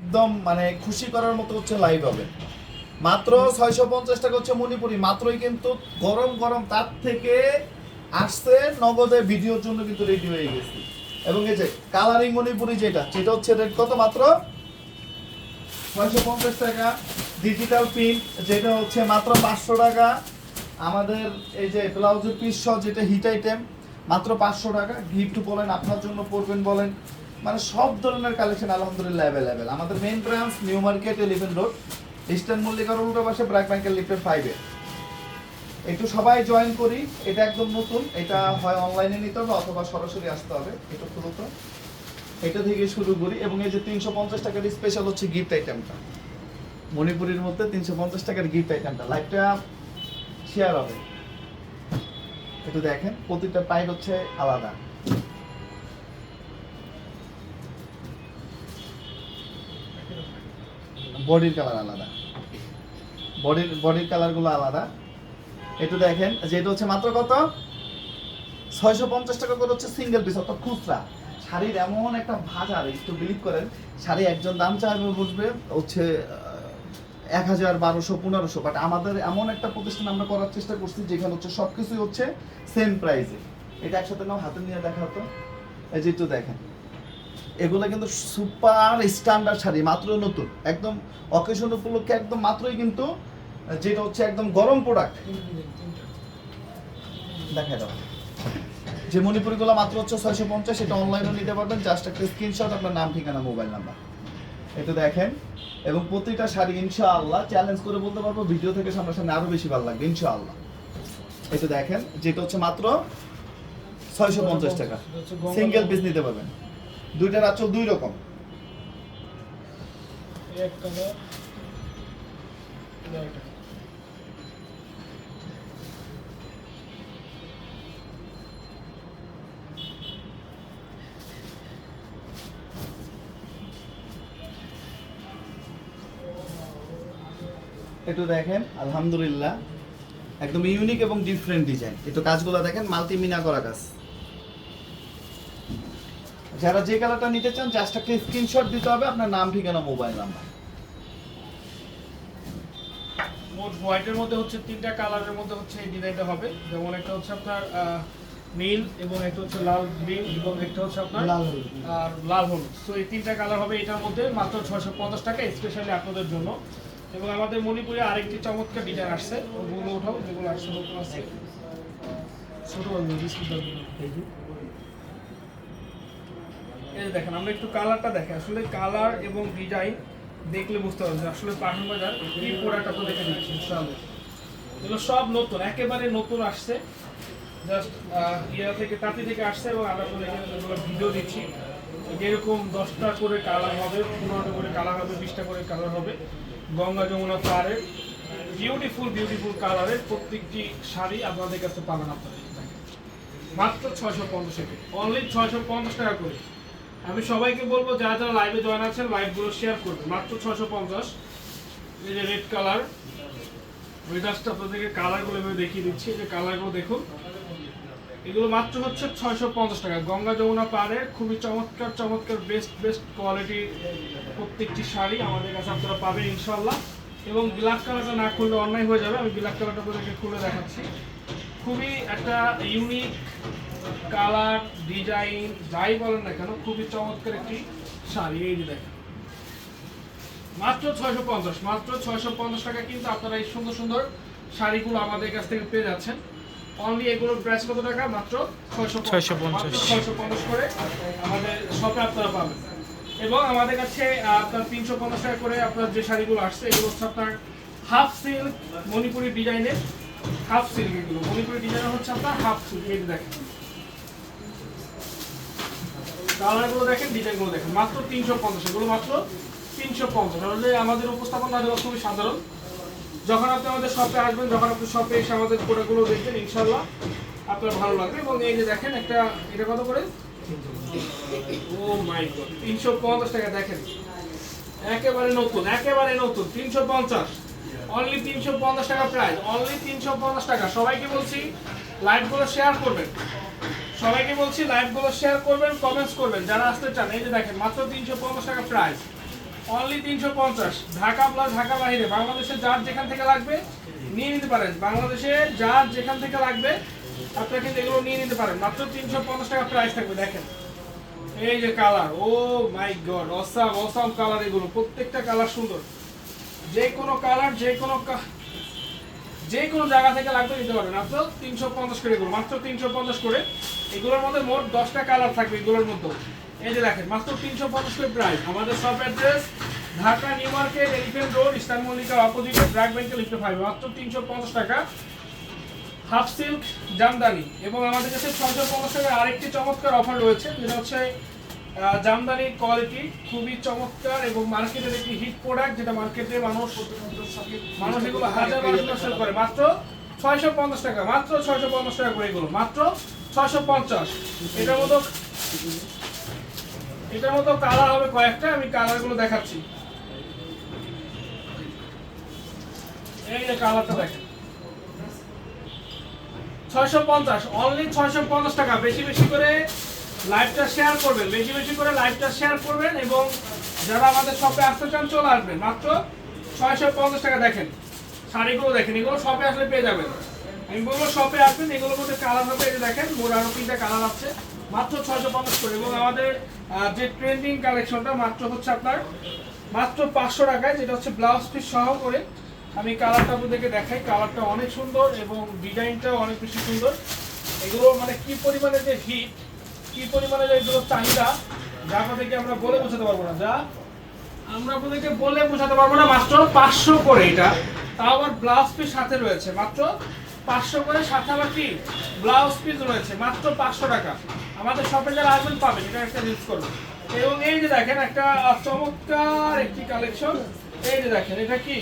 একদম মানে খুশি করার মতো হচ্ছে লাইভ হবে। মাত্র ছয়শো পঞ্চাশ টাকা হচ্ছে মণিপুরি, মাত্রই কিন্তু গরম গরম তার থেকে আসছে নগদে ভিডিওর জন্য কিন্তু রেডি হয়ে গেছি। এবং এই যে কালারিং মণিপুরি যেটা, সেটা হচ্ছে রেট কত মাত্র? ছয়শো পঞ্চাশ টাকা। ডিজিটাল প্রিন্ট যেটা হচ্ছে মাত্র পাঁচশো টাকা। আমাদের এই যে ব্লাউজের পিস সহ যেটা হিট আইটেম মাত্র পাঁচশো টাকা। গিফট বলেন, আপনার জন্য পরবেন বলেন। মানে সব ধরনের কালেকশন আলহামদুলিল্লাহ অ্যাভেলেবেল আমাদের main branch New Market Elephant Road Eastern মল্লিকার উল্টো পাশে ব্র্যাক ব্যাংকের লিফটের ফাইভে একটু সবাই জয়েন করি, এটা একদম নতুন, এটা হয় অনলাইনে নিতে হবে অথবা সরাসরি আসতে হবে, এটা খুলো তো এটা থেকে শুরু করি, এবং এই যে তিনশো পঞ্চাশ টাকার স্পেশাল হচ্ছে গিফট আইটেমটা মণিপুরের মধ্যে তিনশো পঞ্চাশ টাকার গিফট আইটেমটা লাইভটা শেয়ার হবে। একটু দেখেন, প্রতিটা পাইপ হচ্ছে আলাদা। বডির কালার আলাদা। বডির বডির কালারগুলো আলাদা। একটু দেখেন যে এটা হচ্ছে মাত্র কত? ছয়শো পঞ্চাশ টাকা করে হচ্ছে সিঙ্গেল পিস অর্থাৎ খুচরা। শাড়ির এমন একটা বাজার একটু বিলিভ করেন, শাড়ি একজন দাম চাইবে বুঝবে হচ্ছে এক হাজার বারোশো, পনেরোশো। বাট আমাদের এমন একটা প্রতিষ্ঠান আমরা করার চেষ্টা করছি, যেখানে হচ্ছে সব কিছুই হচ্ছে সেম প্রাইসে এটা একসাথে নাও, হাতে নিয়ে দেখা হতো এই যে একটু দেখেন। এগুলো কিন্তু সুপার স্ট্যান্ডার্ড শাড়ি, মাত্র নতুন। একদম অকেশন উপলক্ষে একদম মাত্রই কিন্তু, যেটা হচ্ছে একদম গরম প্রোডাক্ট দেখা দাও। যে মণিপুরিগুলো মাত্র হচ্ছে ছয়শো পঞ্চাশ, এটা অনলাইনেও নিতে পারবেন। জাস্ট একটা স্ক্রিনশট আপনার নাম, ঠিকানা মোবাইল নাম্বার এটা দেখেন। এবং প্রতিটা শাড়ি, ইনশাআল্লাহ চ্যালেঞ্জ করে বলতে পারব ভিডিও থেকে সামনাসামনি আরও বেশি ভালো লাগবে, ইনশাআল্লাহ। এটা দেখেন, যেটা হচ্ছে মাত্র ছয়শো পঞ্চাশ টাকা। সিঙ্গেল পিস নিতে পারবেন। দুইটার আঁচল দুই রকম। এক একটু দেখেন আলহামদুলিল্লাহ। একদম ইউনিক এবং ডিফারেন্ট ডিজাইন একটু কাজগুলো দেখেন মাল্টি মিনা করা কাজ। যারা যে কালারটা নিতে চান জাস্ট একটা স্ক্রিনশট দিতে হবে আপনার নাম ঠিকানা মোবাইল নাম্বার মোট হোয়াইটের মধ্যে হচ্ছে তিনটা কালারের মধ্যে হচ্ছে এই ডিজাইনটা হবে। যেমন একটা হচ্ছে আপনার নীল এবং একটা হচ্ছে লাল গ্রিন এবং একটা হচ্ছে আপনার লাল। আর লাল হলুদ। সো এই তিনটা কালার হবে এটার মধ্যে মাত্র ছয়শো পঞ্চাশ টাকা স্পেশালি আপনাদের জন্য। এবং আমাদের মণিপুরে আরেকটি চমৎকার ডিজাইন আসছে ওগুলো ওঠাও যেগুলো আসছে বিস্কুট এই দেখেন, আমরা একটু কালারটা দেখে, আসলে কালার এবং ডিজাইন দেখলে বুঝতে পারবেন আসলে পাঠান বাজার কি প্রোডাক্ট আপনার দেখে দিচ্ছি এগুলো সব নতুন, একেবারে নতুন আসছে। জাস্ট ইয়া থেকে, তাঁতি থেকে আসছে এবং আমরা আপনাদের ভিডিও দিচ্ছি। যেরকম দশটা করে কালার হবে, পনেরোটা করে কালার হবে, বিশটা করে কালার হবে, গঙ্গা যমুনা পাহাড়ের বিউটিফুল বিউটিফুল কালারের প্রত্যেকটি শাড়ি আপনাদের কাছে পাবেন আপনারা মাত্র ছয়শো পঞ্চাশ টাকা অনলি ছয়শো পঞ্চাশ টাকা করে। আমি সবাইকে বলব, যারা যারা লাইভে জয়েন আছেন লাইভগুলো শেয়ার করবেন। মাত্র ছশো পঞ্চাশ। এই যে রেড কালার ওই আপনাদেরকে কালারগুলো এভাবে দেখিয়ে দিচ্ছি। এই যে কালারগুলো দেখুন। এগুলো মাত্র হচ্ছে ছয়শো পঞ্চাশ টাকা। গঙ্গা যমুনা পাড়ের খুবই চমৎকার চমৎকার বেস্ট বেস্ট কোয়ালিটির প্রত্যেকটি শাড়ি আমাদের কাছে আপনারা পাবেন ইনশাল্লাহ এবং ব্ল্যাক কালারটা না খুললে অন্যায় হয়ে যাবে। আমি ব্ল্যাক কালারটা আপনাদেরকে খুলে দেখাচ্ছি। খুবই একটা ইউনিক কালার ডিজাইন যাই বলেন না কেন খুবই চমৎকার একটি শাড়ি। এই যে দেখেন। মাত্র ছয়শো পঞ্চাশ মাত্র ছয়শো পঞ্চাশ টাকা কিন্তু আপনারা এই সুন্দর সুন্দর শাড়িগুলো আমাদের কাছ থেকে পেয়ে যাচ্ছেন। অনলি এগুলোর প্রাইস কত টাকা? মাত্র ছয়শো 650 ছয়শো পঞ্চাশ। করে আমাদের শপে আপনারা পাবেন। এবং আমাদের কাছে আপনার তিনশো পঞ্চাশ টাকা করে আপনার যে শাড়িগুলো আসছে এগুলো হচ্ছে আপনার হাফ সিল্ক মণিপুরি ডিজাইনের হাফ সিল্ক এগুলো। মণিপুরি ডিজাইন হচ্ছে আপনার হাফ সিল্ক এই দেখেন। কালারগুলো দেখেন, ডিজাইনগুলো দেখেন। মাত্র তিনশো পঞ্চাশ, এগুলো মাত্র তিনশো পঞ্চাশ। আসলে আমাদের উপস্থাপনা দেওয়া খুবই সাধারণ। যখন আপনি আমাদের শপে আসবেন, যখন আপনি শপে এসে আমাদের প্রোডাক্টগুলো দেখবেন ইনশাল্লাহ আপনার ভালো লাগবে। এবং এই যে দেখেন একটা, এটা কত করে? ও মাই গড, তিনশো পঞ্চাশ টাকা দেখেন। একেবারে নতুন একেবারে নতুন, তিনশো পঞ্চাশ। অনলি তিনশো পঞ্চাশ টাকা প্রাইস অনলি তিনশো পঞ্চাশ টাকা। সবাইকে বলছি লাইভগুলো শেয়ার করবেন। সবাইকে বলছি লাইভগুলো শেয়ার করবেন কমেন্টস করবেন। যারা আসতে চান, এই যে দেখেন, মাত্র তিনশো পঞ্চাশ টাকা প্রাইস অনলি তিনশো পঞ্চাশ। ঢাকা প্লাস ঢাকা বাইরে বাংলাদেশের যার যেখান থেকে লাগবে, নিয়ে নিতে পারেন। বাংলাদেশে যার যেখান থেকে লাগবে, আপনারা কিন্তু এগুলো নিয়ে নিতে পারেন। মাত্র তিনশো পঞ্চাশ টাকা প্রাইস থাকবে, দেখেন। এই যে colour oh my God awesome awesome colour এগুলো। প্রত্যেকটা কালার সুন্দর। যে কোনো কালার যে কোনো যে কোনো জায়গা থেকে লাগবে, নিতে পারবেন। মাত্র তিনশো পঞ্চাশ করে এগুলো। মাত্র তিনশো পঞ্চাশ করে এগুলোর মধ্যে মোট দশটা কালার থাকবে এগুলোর মধ্যে এই যে দেখেন মাত্র তিনশো পঞ্চাশ করে প্রাইস আমাদের সব address Dhaka New Market Elephant Road Eastern মল্লিকার অপোজিটে ব্র্যাক ব্যাংকে লিফটে ফাইভ মাত্র তিনশো পঞ্চাশ টাকা। হাফ সিল্ক জামদানি এবং আমাদের কাছে ছয়শো পঞ্চাশ টাকার আরেকটি চমৎকার অফার রয়েছে যেটা হচ্ছে আহ, জামদানির কোয়ালিটি খুবই চমৎকার এবং মার্কেটের একটি হিট প্রোডাক্ট যেটা মার্কেটে মানুষ মানুষ এগুলো হাজার মানুষ করে। মাত্র ছয়শো পঞ্চাশ টাকা মাত্র ছয়শো পঞ্চাশ টাকা করে এগুলো। মাত্র ছয়শো পঞ্চাশ। এটার মতো কালার হবে কয়েকটা, আমি কালারগুলো দেখাচ্ছি। এই যে কালারটা দেখেন। ছয়শো পঞ্চাশ অনলি ছয়শো পঞ্চাশ টাকা। বেশি বেশি করে লাইভটা শেয়ার করবেন, বেশি বেশি করে লাইভটা শেয়ার করবেন এবং যারা আমাদের শপে আসতে চান চলে আসবেন। মাত্র ছয়শো পঞ্চাশ টাকা দেখেন। শাড়িগুলো দেখেন, এগুলো শপে আসলে পেয়ে যাবেন। আমি এগুলোর কালারটা আপনাদেরকে দেখাই কালারটা অনেক সুন্দর এবং ডিজাইনটাও অনেক বেশি সুন্দর। এগুলো মানে কি যে হিট কি পরিমাণে যে এগুলো চাহিদা, যা আপনাদেরকে আমরা বলে বোঝাতে পারব না। যা আমরা আপনাদেরকে বলে বোঝাতে পারব না, মাত্র পাঁচশো করে এটা। তাও আবার ব্লাউজ পিস সাথে রয়েছে। মাত্র পাঁচশো করে সাথে আবার কি ব্লাউজ পিস রয়েছে মাত্র পাঁচশো টাকা। আমাদের শপে যারা আসবেন পাবেন এটা একটা ইউজ করবেন। এবং এই যে দেখেন একটা চমৎকার একটি কালেকশন এই যে দেখেন এটা কি?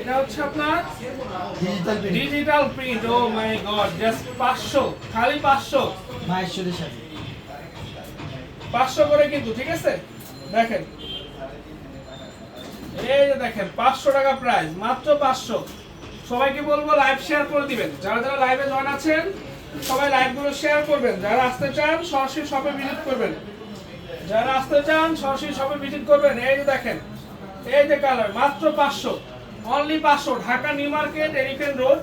এটা হচ্ছে আপনার digital print oh my God just পাঁচশো খালি পাঁচশো। মাহেশ্বরের সাথে। পাঁচশো করে কিন্তু ঠিক আছে? দেখেন। এই যে দেখেন পাঁচশো টাকা প্রাইস মাত্র পাঁচশো। সবাইকে বলব লাইভ শেয়ার করে দিবেন। যারা যারা লাইভে জয়েন আছেন, সবাই লাইভগুলো শেয়ার করবেন। যারা আসতে চান, সরাসরি শপে ভিজিট করবেন। যারা আসতে চান, সরাসরি শপে ভিজিট করবেন। এই যে দেখেন, এই যে কালার মাত্র পাঁচশো। অনলি পাঁচশো। Dhaka New Market Elephant Road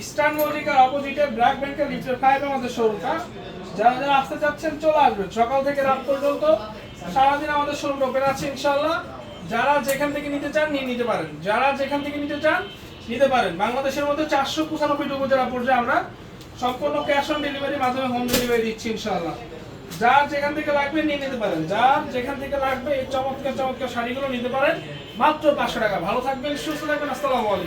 Eastern মল্লিকার অপোজিটে ব্ল্যাক ব্যাংকের লিফটের ফাইভ আমাদের শোরুমটা যারা যারা আসতে চাচ্ছেন, চলে আসবেন। সকাল থেকে রাত পর্যন্ত সারাদিন আমাদের শোরুম ওপেন আছে ইনশাল্লাহ যারা যেখান থেকে নিতে চান, নিয়ে নিতে পারেন। যারা যেখান থেকে নিতে চান নিতে পারেন। বাংলাদেশের মধ্যে চারশো পঁচানব্বই উপজেলা পর্যায়ে আমরা সম্পূর্ণ ক্যাশ অন ডেলিভারির মাধ্যমে হোম ডেলিভারি দিচ্ছি ইনশাল্লাহ যার যেখান থেকে লাগবে নিয়ে নিতে পারেন। যার যেখান থেকে লাগবে এই চমৎকার চমৎকার শাড়িগুলো নিতে পারেন। মাত্র পাঁচশো টাকা। ভালো থাকবেন, সুস্থ থাকবেন। আসসালামু আলাইকুম।